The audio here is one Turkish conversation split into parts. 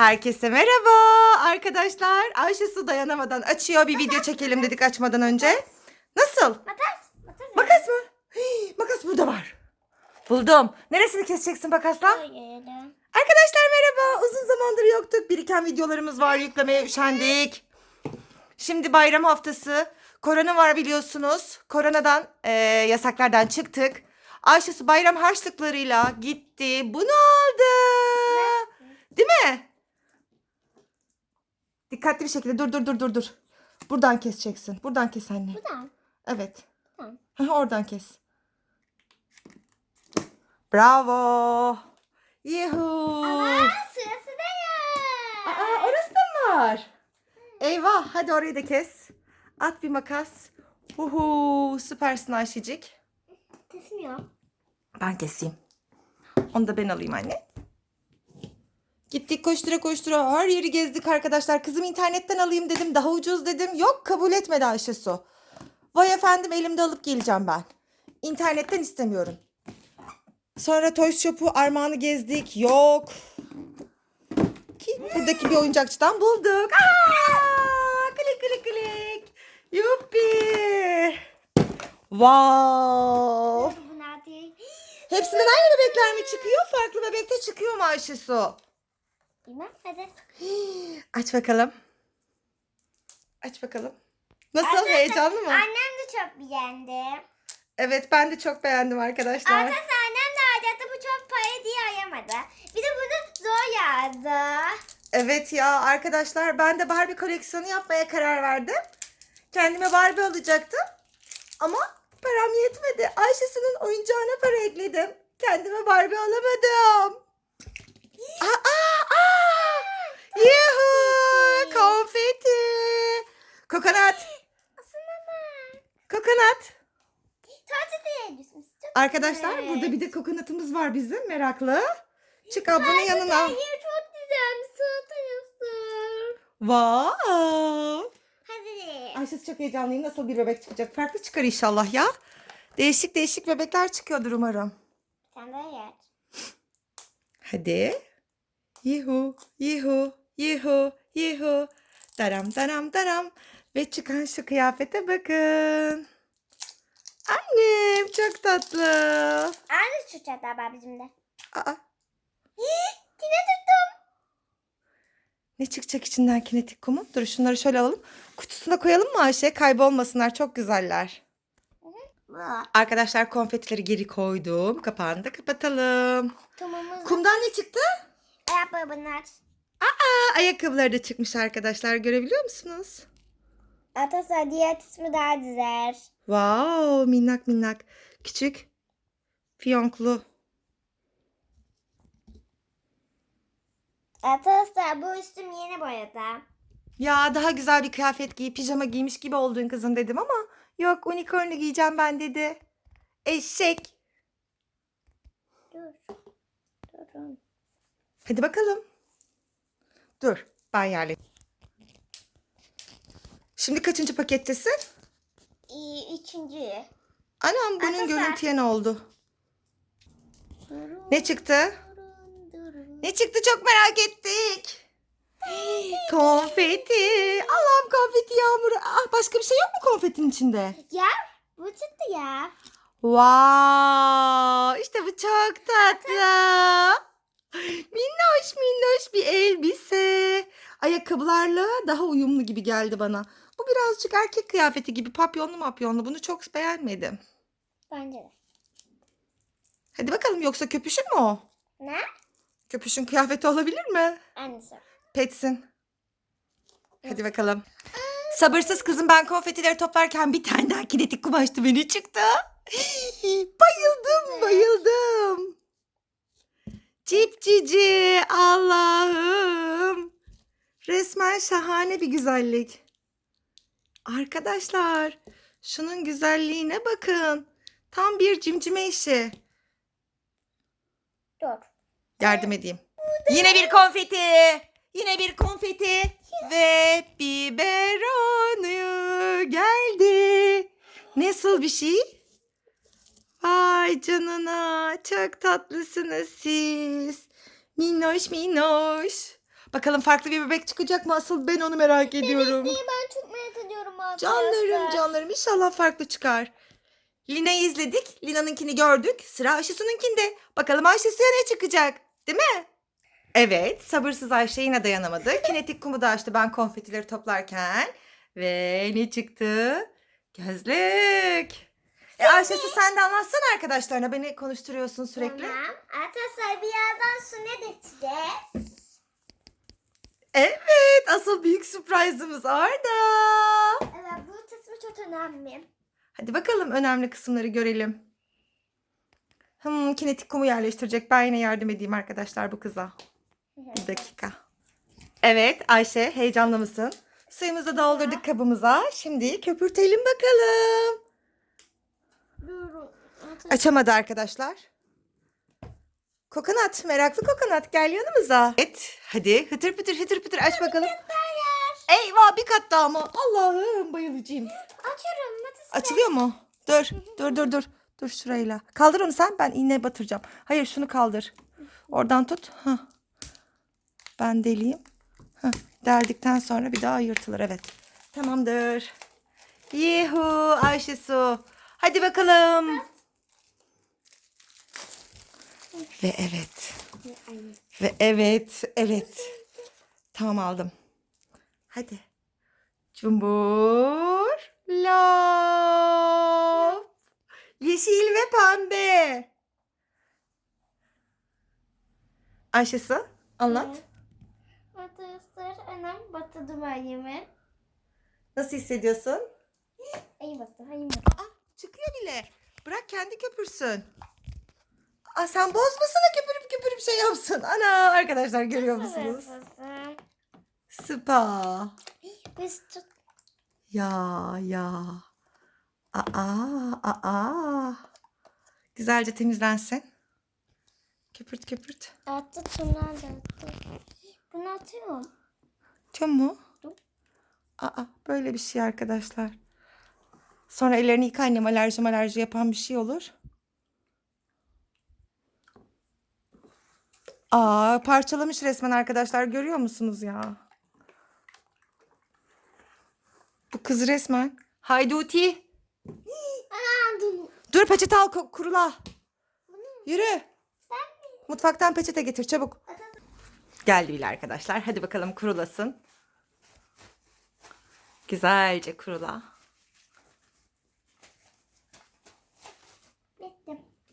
Herkese merhaba arkadaşlar. Ayşe Su dayanamadan açıyor. Bir video çekelim dedik açmadan önce. Nasıl? Makas. Makas. Makas mı? Hii, makas burada var. Buldum. Neresini keseceksin makasla? Arkadaşlar merhaba. Uzun zamandır yoktuk. Biriken videolarımız var. Yüklemeye üşendik. Şimdi bayram haftası. Korona var biliyorsunuz. Koronadan eee, yasaklardan çıktık. Ayşe Su bayram harçlıklarıyla gitti. Bunu aldı. Değil mi? Dikkatli bir şekilde dur dur dur dur dur. Buradan keseceksin. Buradan kes anne. Buradan. Evet. Hı, Oradan kes. Bravo. Yuhu. Aa, sırası da ya. Aa, orası da mı var? Eyvah hadi orayı da kes. At bir makas. Uhu süpersin Ayşecik. Kesmiyor. Ben keseyim. Onu da ben alayım anne. Gittik koştura koştura her yeri gezdik arkadaşlar. Kızım internetten alayım dedim. Daha ucuz dedim. Yok kabul etmedi Ayşe Su. Vay efendim elimde alıp geleceğim ben. İnternetten istemiyorum. Sonra Toys Shop'u armağanı gezdik. Yok. Ki buradaki bir oyuncakçıdan bulduk. Aa, klik klik klik. Yuppi. Wow. Hepsinden aynı bebekler mi çıkıyor? Farklı bebekte çıkıyor mu Ayşe Su? Bilmem. Hadi. Aç bakalım. Aç bakalım. Nasıl? Arkadaşlar, Heyecanlı mı? Annem de çok beğendi. Evet ben de çok beğendim arkadaşlar. Arkadaşlar annem de alacaktı. Bu çok para diye ayamadı. Bir de bunu zor yazdı. Evet ya arkadaşlar ben de Barbie koleksiyonu yapmaya karar verdim. Kendime Barbie alacaktım. Ama param yetmedi. Ayşe'sinin oyuncağına para ekledim. Kendime Barbie alamadım. Aa! Yuhu! Konfeti! Kokonat! Aslında bak. Kokonat! Tatilde düşmüş. Çok Arkadaşlar güzel. burada bir de kokonatımız var bizim meraklı. Çık ablanın yanına. Hayır çok güzelmiş. Satıyorsun. Wow! Hadi. Ayşe çok heyecanlıyım. Nasıl bir bebek çıkacak? Farklı çıkar inşallah ya. Değişik değişik bebekler çıkıyordur umarım. Sen de yer. Hadi. Yuhu, yuhu, yuhu, yuhu. Daram daram daram. Ve çıkan şu kıyafete bakın. Annem çok tatlı. Aynı çatal var bizim de. Aa, Yine tuttum. ne çıkacak içinden kinetik kumu? Dur şunları şöyle alalım. Kutusuna koyalım mı Ayşe? Kaybolmasınlar. Çok güzeller. Arkadaşlar konfetileri geri koydum. Kapağını da kapatalım. Tumumuz. Kumdan ne çıktı? Ayakkabı bunlar. Aa, ayakkabıları da çıkmış arkadaşlar. Görebiliyor musunuz? Atasla diğer ismi daha güzel. Wow, minnak minnak. Küçük. Fiyonklu. Atasla bu üstüm yeni boyadı. Ya daha güzel bir kıyafet giy, pijama giymiş gibi oldun kızım dedim ama yok unicornlu giyeceğim ben dedi. Eşek. Dur. Durun. Hadi bakalım. Dur, ben yerleştireyim. Şimdi kaçıncı pakettesin? İyi, üçüncü. Anam bunun görüntüye ne oldu? Durun, Ne çıktı? durun, durun. Ne çıktı çok merak ettik. Konfeti. Allah'ım konfeti yağmuru. Ah, başka bir şey yok mu konfetin içinde? Ya bu çıktı ya. Wow, işte bu çok tatlı. Minnoş minnoş bir elbise. Ayakkabılarla daha uyumlu gibi geldi bana. Bu birazcık erkek kıyafeti gibi papyonlu mapyonlu. Bunu çok beğenmedim. Bence de. Hadi bakalım yoksa köpüşün mü o? Ne? Köpüşün kıyafeti olabilir mi? Annesi. Petsin. Hadi bakalım. Sabırsız kızım ben konfetileri toplarken bir tane daha kinetik kumaş beni çıktı. Bayıldım bayıldım. Cip cici Allah'ım. Resmen şahane bir güzellik. Arkadaşlar şunun güzelliğine bakın. Tam bir cimcime işi. Dur. Yardım edeyim. Yine bir konfeti. Yine bir konfeti. Ve biberonu geldi. Nasıl bir şey? Vay canına. Çok tatlısınız siz. Minnoş minnoş. Bakalım farklı bir bebek çıkacak mı? Asıl ben onu merak ediyorum. Bebekliği ben çok merak ediyorum arkadaşlar. Canlarım canlarım inşallah farklı çıkar. Lina'yı izledik. Lina'nınkini gördük. Sıra Ayşesu'nunkinde. Bakalım Ayşesu'ya ne çıkacak? Değil mi? Evet sabırsız Ayşe yine dayanamadı. Kinetik kumu da açtı ben konfetileri toplarken. Ve ne çıktı? Gözlük. E Ayşesu sen de anlatsana arkadaşlarına. Beni konuşturuyorsun sürekli. Tamam. Arkadaşlar birazdan su ne geçeceğiz? Evet asıl büyük sürprizimiz orada. Evet bu kısmı çok önemli. Hadi bakalım önemli kısımları görelim. Hmm, kinetik kumu yerleştirecek. Ben yine yardım edeyim arkadaşlar bu kıza. Bir dakika. Evet Ayşe heyecanlı mısın? Suyumuzu doldurduk kabımıza. Şimdi köpürtelim bakalım. Açamadı arkadaşlar. Kokonat, meraklı kokonat gel yanımıza. Evet, hadi hıtır pıtır hıtır pıtır aç bakalım. Eyvah bir kat daha mı? Allah'ım bayılacağım. Açıyorum. Açılıyor mu? Dur, dur, dur, dur. Dur şurayla. Kaldır onu sen, ben iğne batıracağım. Hayır, şunu kaldır. Oradan tut. Hah. Ben deliyim. Hah. Derdikten sonra bir daha yırtılır, evet. Tamamdır. Yuhu Ayşe Su. Hadi bakalım. Ve evet. Ve evet, evet. Tamam aldım. Hadi. Cumbur. Love. Yeşil ve pembe. Ayşesu anlat. Arkadaşlar annem batırdı banyemi. Nasıl hissediyorsun? İyi battı. İyi battı. Aa, çıkıyor bile. Bırak kendi köpürsün. Aa, sen bozmasana köpürüp köpürüp şey yapsın. Ana arkadaşlar görüyor musunuz? Süper. Biz çok Ya ya. Aa aa. Güzelce temizlensin. Köpürt köpürt. attı şundan da attı. Bunu atıyorum. Tüm mu? Aa böyle bir şey arkadaşlar. Sonra ellerini yıka annem alerji alerji yapan bir şey olur. Aa parçalamış resmen arkadaşlar görüyor musunuz ya? Bu kız resmen. Hayduti. Dur. Peçete al ku- kurula. Yürü. Mutfaktan peçete getir çabuk. Geldi bile arkadaşlar. Hadi bakalım kurulasın. Güzelce kurula.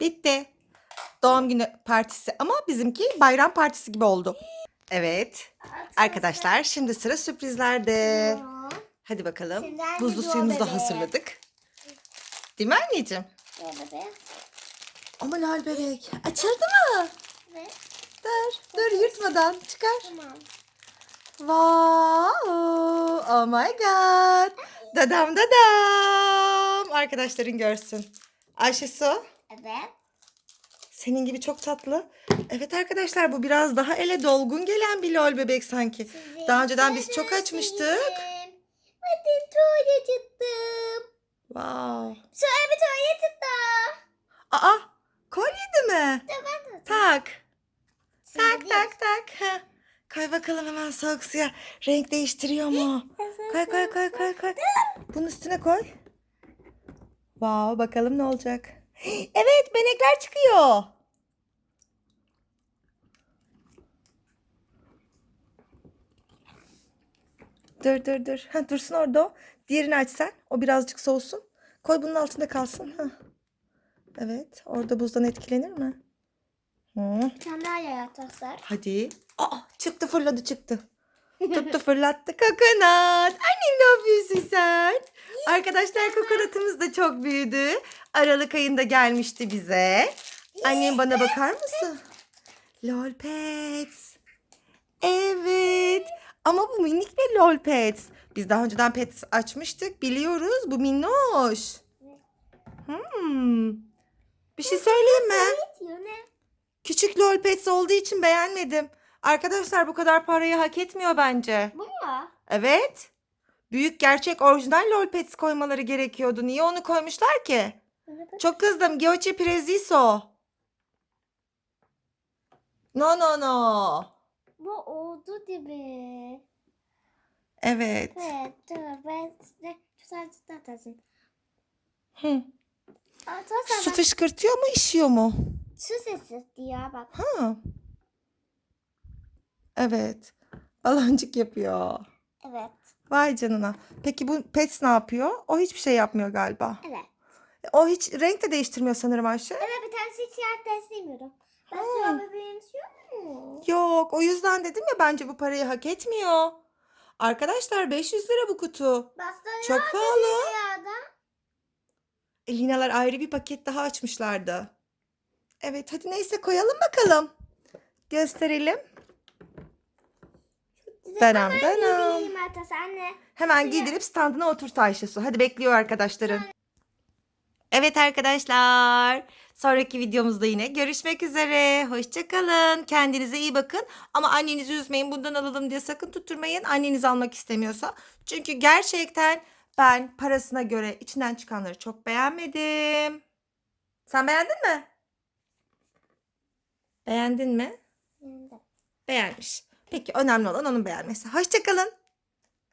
Bitti. Doğum günü partisi ama bizimki bayram partisi gibi oldu. Evet. Arkadaşlar şimdi sıra sürprizlerde. Hadi bakalım. Buzlu suyumuzu da hazırladık. Değil mi anneciğim? Ama lal bebek. Açıldı mı? Ve Dur, dur yırtmadan çıkar. tamam. Wow! Oh my god! Dadam dadam! Arkadaşların görsün. Ayşe Su, Evet. senin gibi çok tatlı. Evet arkadaşlar bu biraz daha ele dolgun gelen bir lol bebek sanki. Daha önceden biz çok açmıştık. Hadi tuvalet çıktım. Wow! Sonra bir tuvalet çıktı. Aa! Kolyeydi mi? Tamam. Tak. Tak tak tak. Koy bakalım hemen soğuk suya. Renk değiştiriyor mu? Koy koy koy koy koy. Bunun üstüne koy. Wow bakalım ne olacak. Evet benekler çıkıyor. Dur dur dur. Ha, dursun orada o. Diğerini aç sen. O birazcık soğusun. Koy bunun altında kalsın. Ha. Evet. Orada buzdan etkilenir mi? Hı. Bir tane daha yaratıklar. Hadi. Aa, çıktı fırladı çıktı. Tuttu fırlattı kokonat. Annem ne yapıyorsun sen? Arkadaşlar kokonatımız da çok büyüdü. Aralık ayında gelmişti bize. Annem bana bakar mısın? Lol Pets. Evet. Ama bu minik bir Lol Pets. Biz daha önceden Pets açmıştık. Biliyoruz. Bu minnoş. Hmm. Bir şey söyleyeyim mi? Küçük lol pets olduğu için beğenmedim. Arkadaşlar bu kadar parayı hak etmiyor bence. Bu mu? Evet. Büyük gerçek orijinal lol pets koymaları gerekiyordu. Niye onu koymuşlar ki? Çok kızdım. Giochi Prezzo. No no no. Bu oldu gibi. Evet. Evet dur ben size sadece atarsın. Hı. Su fışkırtıyor mu, işiyor mu? su sesi diyor bak. Ha. Evet. Baloncuk yapıyor. Evet. Vay canına. Peki bu Pets ne yapıyor? O hiçbir şey yapmıyor galiba. Evet. O hiç renk de değiştirmiyor sanırım Ayşe. Evet bir tanesi hiç yer istemiyorum. Ben suya bebeğim mu? Yok o yüzden dedim ya bence bu parayı hak etmiyor. Arkadaşlar 500 lira bu kutu. Bastırıyor Çok pahalı. E, Linalar ayrı bir paket daha açmışlardı. Evet hadi neyse koyalım bakalım. Gösterelim. Danam hemen danam. anne. Hemen Şuraya- giydirip standına oturt Ayşe Su. Hadi bekliyor arkadaşların. Evet arkadaşlar. Sonraki videomuzda yine görüşmek üzere. Hoşçakalın. Kendinize iyi bakın. Ama annenizi üzmeyin. Bundan alalım diye sakın tutturmayın. Anneniz almak istemiyorsa. Çünkü gerçekten ben parasına göre içinden çıkanları çok beğenmedim. Sen beğendin mi? Beğendin mi? Beğenmiş. Peki önemli olan onun beğenmesi. Hoşçakalın.